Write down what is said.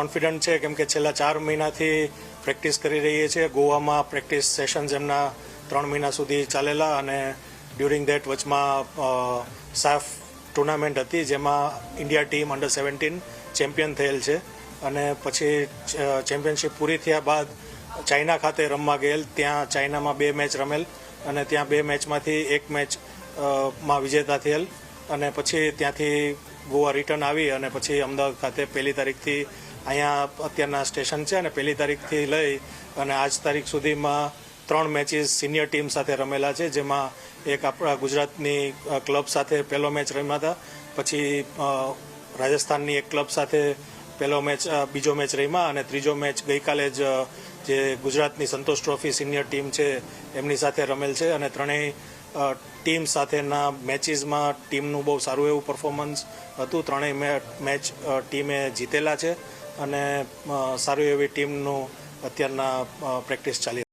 Confident છે કેમ કે છેલ્લા ચાર મહિનાથી પ્રેક્ટિસ કરી રહીએ છીએ. ગોવામાં પ્રેક્ટિસ સેશન્સ એમના ત્રણ મહિના સુધી ચાલેલા અને ડ્યુરિંગ ધેટ વચમાં સાફ ટુર્નામેન્ટ હતી જેમાં India team under seventeen champion થયેલ છે. અને પછી ચેમ્પિયનશિપ પૂરી થયા બાદ ચાઇના ખાતે રમવા ગયેલ. ત્યાં ચાઇનામાં બે મેચ રમેલ અને ત્યાં બે મેચમાંથી એક મેચમાં વિજેતા થયેલ. અને પછી ત્યાંથી ગોવા રિટર્ન આવી અને પછી અમદાવાદ ખાતે પહેલી તારીખથી અહીંયા અત્યારના સ્ટેશન છે અને પહેલી તારીખથી લઈ અને આજ તારીખ સુધીમાં ત્રણ મેચીસ સિનિયર ટીમ સાથે રમેલા છે, જેમાં એક આપણા ગુજરાતની ક્લબ સાથે પહેલો મેચ રમ્યા હતા પછી રાજસ્થાનની એક ક્લબ સાથે પહેલો મેચ બીજો મેચ રમ્યા અને ત્રીજો મેચ ગઈકાલે જ જે ગુજરાતની સંતોષ ટ્રોફી સિનિયર ટીમ છે, એમની સાથે રમેલ છે અને ત્રણેય ટીમ સાથેના મેચીસમાં ટીમનું બહુ સારું એવું પરફોર્મન્સ હતું. ત્રણેય મેચ ટીમે જીતેલા છે. અને સારી એવી ટીમનું અત્યારના પ્રેક્ટિસ ચાલી